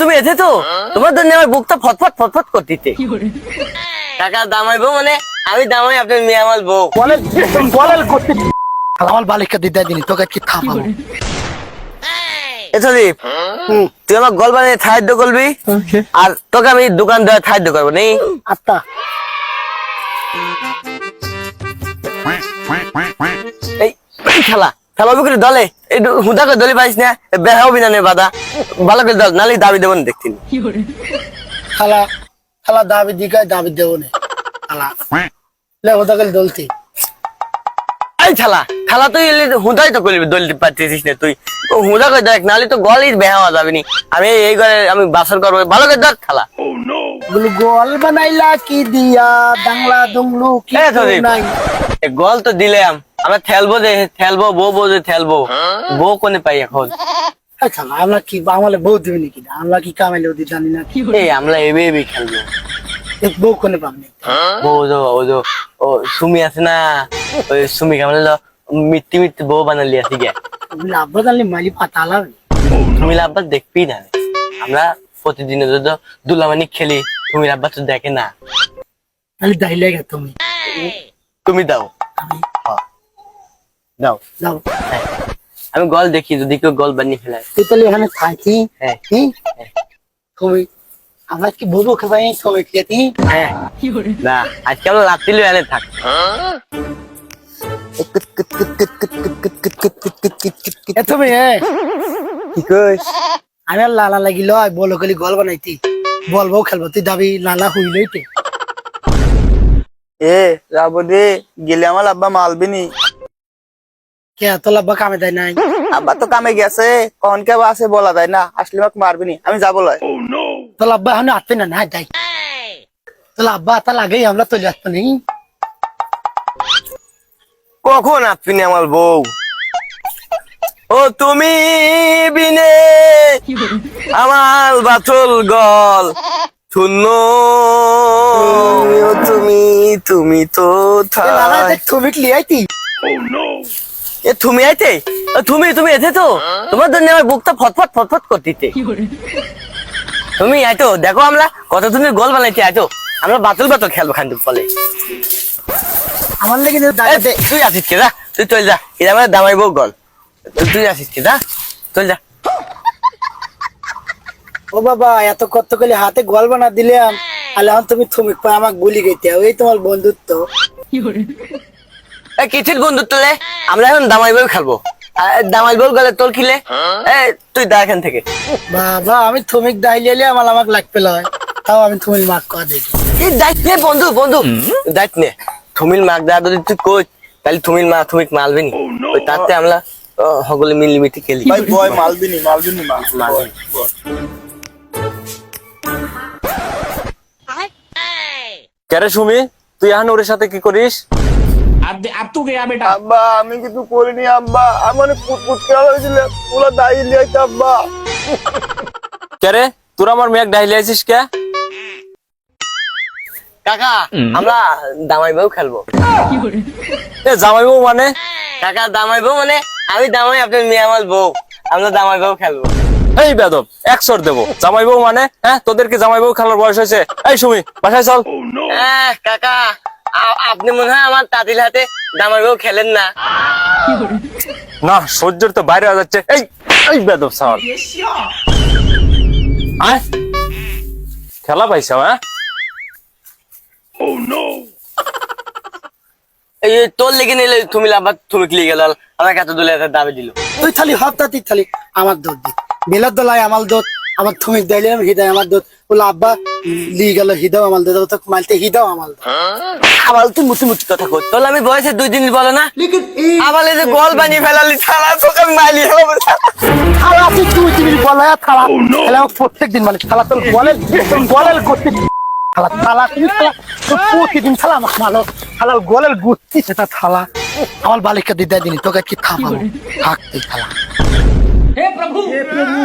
তুমি এসে তো তোমার জন্য আমার বুকটা ফটফট ফটফট করতেছে। কাকা দামাইবো মানে? আমি দামাই আপনার মেয়ে আমার বউ। বলে বলে করতে আমার বালিকা দিদা দিনি তোকে কি খাওয়াবো। এ তুই আমার গল্প বানিয়ে সাহায্য করবি? আর তোকে আমি দোকান দেওয়ার সাহায্য করব নেই? আত্মা। এই খেলা খেলা করে দলে। এই হুদা করে দলে পাইস না বের হবি না বাদা। ভালো করে দল নালে দাবি দেবো না দেখছি খালা খালা দাবি দিকে দাবি দেবো না। খালা লে ওটা গেলে দলতি এই খেলা খেলা তুই হুদাই তো করবি দল পাচ্ছিস না তুই। হুদা করে দেখ নালে তো গলই বেহাওয়া যাবে নি। আমি এই করে আমি বাসর করব। ভালো করে দেখ খেলা। গুলো গোল বানাইলা কি দিয়া? ডাংলা দুংলু কি নাই। গল তো দিলাম। আমরা খেলব যে খেলব বউ বউ যে খেলব বউ কোনে পাই এখন? আমরা কি আমালে বউ দিবি নাকি? আমরা কি কামাইলে ওদের জানি না? কি এই আমরা এবে এবে খেলব। বউ কোনে পাবনি বউ যে ও যে ও সুমি আছে না? ওই সুমি কেমন মিট্টি মিট্টি বউ বানালি আছে গে। বলে আব্বা জানলে মালি পাতা লাগবে তুমি আব্বা দেখবি না আমরা প্রতিদিন তো দুলামানি খেলি তুমি আব্বা তো দেখে না। তাহলে দাইলে গে তুমি। তুমি দাও। আমি হ্যাঁ। দাও হ্যাঁ। আমি গল দেখি যদি কেউ গল বানিয়ে ফেলায় তুই তাহলে এখানে থাকি হ্যাঁ তুমি আমরা কি বলব খাবাই সবাই খেতে হ্যাঁ না আজকে আমরা রাত্রি এনে থাক তুমি কি কইস আমি আর লালা লাগিল বলো গলি গল বানাইতি বলব খেলব তুই দাবি লালা হইলই এ যাব রে গেলে আমার আব্বা মালবি নি কে লাব্বা কামে দেয় নাই? আব্বা তো কামে গেছে কখন কে আছে বলা যায় না আসলে আমাকে আমি যাব লয়। তো লাব্বা এখন আসবে না না যাই তো লাগেই আমরা চলে আসব নি? কখন আপনি আমার বউ? ও তুমি বিনে আমার বাচল গল। শূন্য। তুমি তুমি তো তুমি লিয়াইতি। এ তুমি আইতে? তুমি তুমি এসে তো? তোমার জন্য আমার বুকটা ফটফট ফটফট করতেছে তুমি আইতো দেখো আমরা কত তুমি গোল বানাইতে আইতো। আমরা বাতল বাতল খেলব খান ফলে আমার লেগে তুই আসিস কে যা। তুই চল যা। এটা আমার দামাই বউ গল। তুই- আসিস কে যা। চল যা। ও বাবা এত কত করে হাতে গোল বানা দিলাম। এখন তুমি তুমি আমাকে গুলি গেতে ওই তোমার বন্ধুত্ব। এ কিঠির বন্ধুত্ব রে আমরা এখন দামাই বউ খেলব দামাই বউ গেলে তোর খিলে তুই দা এখান থেকে। বাবা আমি থমিক দাইলে আমার আমাকে লাগবে লয় তাও আমি কয়া দেখি এই দায়িত্ব নে বন্ধু বন্ধু। দায়িত্ব নে। থুমিল মাক দা যদি তুই কোচ তাহলে থুমিল মা থুমিক মালবে নি। ওই তাতে আমরা সকলে মিলিমিটি খেলি। ভাই বয় মালবি নি মালবি নি মাল মালবি নি। কেরে সুমি তুই এখন ওর সাথে কি করিস? জামাই বউ মানে? কাকা দামাই বউ মানে আমি দামাই আপনার মেয়ে আমার বউ। আমরা দামাই বউ খেলব। এই বেদব এক শট দেবো। জামাই বউ মানে? হ্যাঁ তোদেরকে জামাই বউ খেলার বয়স হয়েছে। এই সুমি বাসায় চল। কাকা আপনি মনে হয় আমার তাঁতিল হাতে দামাই বউ খেলেন না। না সহ্যের তো বাইরে হয়ে যাচ্ছে। এই এই বেদব সাওয়াল খেলা পাইছ হ্যাঁ? এই এই তোর লেগে নিলে তুমি আবার তুমি ক্লিক গেল আমার কাছে দুলে দাবি দিল। তুই খালি হপ্তা তুই খালি আমার দোষ দি। বেলার দোলাই আমার দোষ আমার তুমি দিলাম হৃদয় আমার দোত বলে আব্বা লি গেল হৃদয় আমার দোত তো মালতে হৃদয় আমার আবার তুই মুচি মুচি কথা কর তাহলে আমি বয়সে দুই দিন বলো না? আবার এই যে গল বানিয়ে ফেলালি ছাড়া চোখে মাইলি ছাড়া তুই তুই তুমি বলা ছাড়া oh, খেলা প্রত্যেক দিন মানে ছাড়া তোর বলেন বলেন করতে থালা থালা তুমি থালা প্রতিদিন থালা আমার মালো। থালার গলের গুচ্ছি সেটা থালা। আমার বালিকা দিদা দিন তোকে কি থামাবো? থাকতে থালা। হে প্রভু! হে প্রভু!